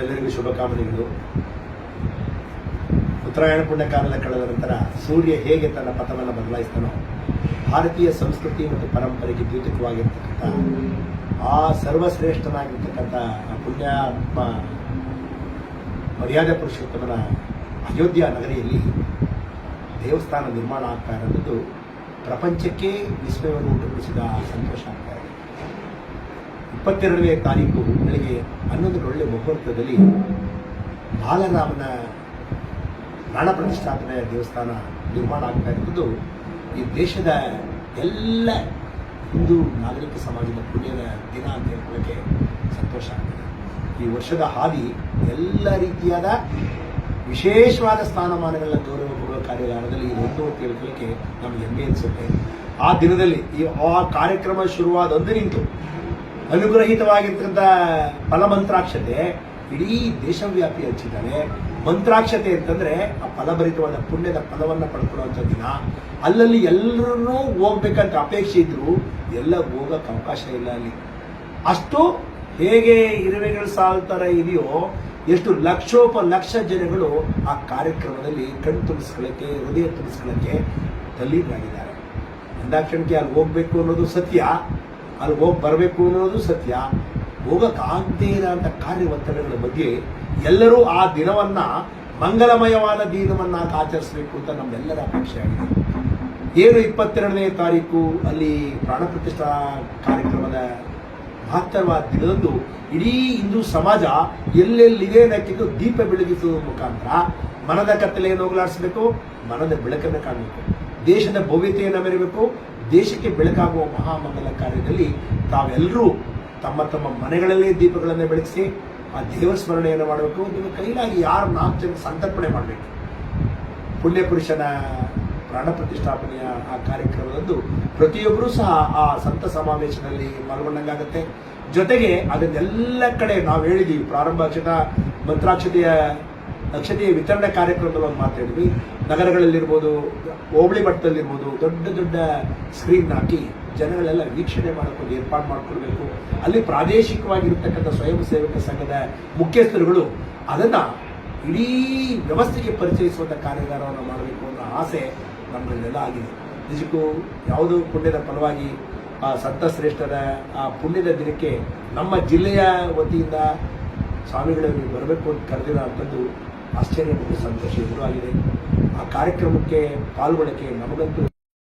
ಎಲ್ಲರಿಗೂ ಶುಭಕಾಮನೆಗಳು ಉತ್ತರಾಯಣ ಪುಣ್ಯಕಾಲದ ಕಳೆದ ನಂತರ ಸೂರ್ಯ ಹೇಗೆ ತನ್ನ ಪಥವನ್ನು ಬದಲಾಯಿಸ್ತಾನೋ, ಭಾರತೀಯ ಸಂಸ್ಕೃತಿ ಮತ್ತು ಪರಂಪರೆಗೆ ದ್ಯೂತಕವಾಗಿರ್ತಕ್ಕಂಥ ಆ ಸರ್ವಶ್ರೇಷ್ಠನಾಗಿರ್ತಕ್ಕಂಥ ಪುಣ್ಯಾತ್ಮ ಮರ್ಯಾದೆ ಪುರುಷೋತ್ತಮನ ಅಯೋಧ್ಯ ನಗರಿಯಲ್ಲಿ ದೇವಸ್ಥಾನ ನಿರ್ಮಾಣ ಆಗ್ತಾ ಇರೋದು ಪ್ರಪಂಚಕ್ಕೆ ವಿಸ್ಮಯವನ್ನು ಉಂಟುಪಡಿಸಿದ ಸಂತೋಷ ಆಗ್ತಾ ಇದೆ. ಇಪ್ಪತ್ತೆರಡನೇ ತಾರೀಕು ಬೆಳಗ್ಗೆ ಹನ್ನೊಂದರ ಒಳ್ಳೆ ಮುಹೂರ್ತದಲ್ಲಿ ಬಾಲರಾಮನ ಪ್ರಾಣ ಪ್ರತಿಷ್ಠಾಪನೆ ದೇವಸ್ಥಾನ ನಿರ್ಮಾಣ ಆಗ್ತಾ ಇರುವುದು ಈ ದೇಶದ ಎಲ್ಲ ಹಿಂದೂ ನಾಗರಿಕ ಸಮಾಜದ ಪುಣ್ಯದ ದಿನ ಅಂತ ಹೇಳ್ಕೊಳ್ಳೋಕ್ಕೆ ಸಂತೋಷ ಆಗ್ತದೆ. ಈ ವರ್ಷದ ಹಾದಿ ಎಲ್ಲ ರೀತಿಯಾದ ವಿಶೇಷವಾದ ಸ್ಥಾನಮಾನಗಳನ್ನ ಗೌರವ ಕೊಡುವ ಕಾರ್ಯಾಗಾರದಲ್ಲಿ ಇದೊಂದು ಅಂತ ಹೇಳ್ಕೊಳ್ಳಿಕ್ಕೆ ನಮ್ಗೆ ಹೆಮ್ಮೆ ಅನಿಸುತ್ತೆ. ಆ ದಿನದಲ್ಲಿ ಈ ಆ ಕಾರ್ಯಕ್ರಮ ಶುರುವಾದ ಅಂದಿನಿಂತು ಅನುಗ್ರಹಿತವಾಗಿರ್ತಕ್ಕಂಥ ಫಲಮಂತ್ರಾಕ್ಷತೆ ಇಡೀ ದೇಶವ್ಯಾಪಿ ಹಚ್ಚಿದ್ದಾರೆ ಮಂತ್ರಾಕ್ಷತೆ ಅಂತಂದ್ರೆ ಆ ಫಲಭರಿತವಾದ ಪುಣ್ಯದ ಫಲವನ್ನ ಪಡ್ಕೊಳ್ಳುವಂಥ ದಿನ. ಅಲ್ಲಲ್ಲಿ ಎಲ್ಲರೂ ಹೋಗ್ಬೇಕಂತ ಅಪೇಕ್ಷೆ ಇದ್ರು ಎಲ್ಲ ಹೋಗಕ್ಕೆ ಅವಕಾಶ ಇಲ್ಲ ಅಲ್ಲಿ. ಅಷ್ಟು ಹೇಗೆ ಇರುವೆಗಳು ಸಾಲ್ತರ ಇದೆಯೋ, ಎಷ್ಟು ಲಕ್ಷೋಪ ಲಕ್ಷ ಜನಗಳು ಆ ಕಾರ್ಯಕ್ರಮದಲ್ಲಿ ಕಣ್ ತುಂಬಿಸ್ಕೊಳ್ಳಕ್ಕೆ, ಹೃದಯ ತುಂಬಿಸ್ಕೊಳ್ಳಕ್ಕೆ ತಲ್ಲೀನರಾಗಿದ್ದಾರೆ ಅಂದಾಕ್ಷಣಕ್ಕೆ ಅಲ್ಲಿ ಹೋಗ್ಬೇಕು ಅನ್ನೋದು ಸತ್ಯ. ಅಲ್ಲಿ ಹೋಗಿ ಬರಬೇಕು ಅನ್ನೋದು ಸತ್ಯ. ಹೋಗಕ್ಕಾಗದೇ ಇರೋಂಥ ಕಾರ್ಯ ಒತ್ತಡಗಳ ಬಗ್ಗೆ ಎಲ್ಲರೂ ಆ ದಿನವನ್ನ ಮಂಗಲಮಯವಾದ ದಿನವನ್ನ ಆಚರಿಸಬೇಕು ಅಂತ ನಮ್ಮೆಲ್ಲರ ಅಪೇಕ್ಷೆ ಆಗಿದೆ. ಏನು ಇಪ್ಪತ್ತೆರಡನೇ ತಾರೀಕು ಅಲ್ಲಿ ಪ್ರಾಣ ಪ್ರತಿಷ್ಠಾ ಕಾರ್ಯಕ್ರಮದ ಮಹತ್ತರವಾದ ದಿನದಂದು ಇಡೀ ಹಿಂದೂ ಸಮಾಜ ಎಲ್ಲೆಲ್ಲಿದೆ ನಕ್ಕಿದ್ದು ದೀಪ ಬೆಳಗಿಸುವ ಮುಖಾಂತರ ಮನದ ಕತ್ತಲೆಯನ್ನು ಹೋಗಲಾಡಿಸಬೇಕು, ಮನದ ಬೆಳಕನ್ನು ಕಾಣಬೇಕು, ದೇಶದ ಭವ್ಯತೆಯನ್ನು ಮೆರಬೇಕು ದೇಶಕ್ಕೆ ಬೆಳಕಾಗುವ ಮಹಾಮಂಗಲ ಕಾರ್ಯದಲ್ಲಿ ತಾವೆಲ್ಲರೂ ತಮ್ಮ ತಮ್ಮ ಮನೆಗಳಲ್ಲೇ ದೀಪಗಳನ್ನು ಬೆಳಗಿಸಿ ಆ ದೇವರ ಸ್ಮರಣೆಯನ್ನು ಮಾಡಬೇಕು. ನಿಮ್ಮ ಕೈಲಾಗಿ ಯಾರು ನಾಲ್ಕು ಜನ ಸಂತರ್ಪಣೆ ಮಾಡಬೇಕು? ಪುಣ್ಯಪುರುಷನ ಪ್ರಾಣ ಪ್ರತಿಷ್ಠಾಪನೆಯ ಆ ಕಾರ್ಯಕ್ರಮದಂದು ಪ್ರತಿಯೊಬ್ಬರೂ ಸಹ ಆ ಸಂತ ಸಮಾವೇಶದಲ್ಲಿ ಮಲಗೊಂಡಂಗಾಗತ್ತೆ ಜೊತೆಗೆ ಅದನ್ನೆಲ್ಲ ಕಡೆ ನಾವು ಹೇಳಿದೀವಿ. ಪ್ರಾರಂಭ ಅಕ್ಷತ ಮಂತ್ರಾಕ್ಷತೆಯ ಅಕ್ಷತೆಯ ವಿತರಣೆ ಕಾರ್ಯಕ್ರಮದಲ್ಲಿ ಮಾತಾಡಿದ್ವಿ ನಗರಗಳಲ್ಲಿರ್ಬೋದು, ಹೋಬಳಿ ಮಟ್ಟದಲ್ಲಿರ್ಬೋದು, ದೊಡ್ಡ ದೊಡ್ಡ ಸ್ಕ್ರೀನ್ ಹಾಕಿ ಜನಗಳೆಲ್ಲ ವೀಕ್ಷಣೆ ಮಾಡೋಕ್ಕೆ ಏರ್ಪಾಡು ಮಾಡ್ಕೊಳ್ಬೇಕು. ಅಲ್ಲಿ ಪ್ರಾದೇಶಿಕವಾಗಿರ್ತಕ್ಕಂಥ ಸ್ವಯಂ ಸೇವಕ ಸಂಘದ ಮುಖ್ಯಸ್ಥರುಗಳು ಅದನ್ನು ಇಡೀ ವ್ಯವಸ್ಥೆಗೆ ಪರಿಚಯಿಸುವಂಥ ಕಾರ್ಯಾಗಾರವನ್ನು ಮಾಡಬೇಕು ಅನ್ನೋ ಆಸೆ ನಮ್ಮಲ್ಲೆಲ್ಲ ಆಗಿದೆ. ನಿಜಕ್ಕೂ ಯಾವುದೋ ಪುಣ್ಯದ ಫಲವಾಗಿ ಆ ಸಂತ ಶ್ರೇಷ್ಠರ ಆ ಪುಣ್ಯದ ದಿನಕ್ಕೆ ನಮ್ಮ ಜಿಲ್ಲೆಯ ವತಿಯಿಂದ ಸ್ವಾಮಿಗಳಲ್ಲಿ ಬರಬೇಕು ಅಂತ ಕರೆದಿರೋ ಅಂಥದ್ದು ಆಶ್ಚರ್ಯ ಮತ್ತು ಸಂತೋಷ ಎದುರಾಗಿದೆ. ಆ ಕಾರ್ಯಕ್ರಮಕ್ಕೆ ಪಾಲ್ಗೊಳ್ಳಕ್ಕೆ ನಮಗಂತೂ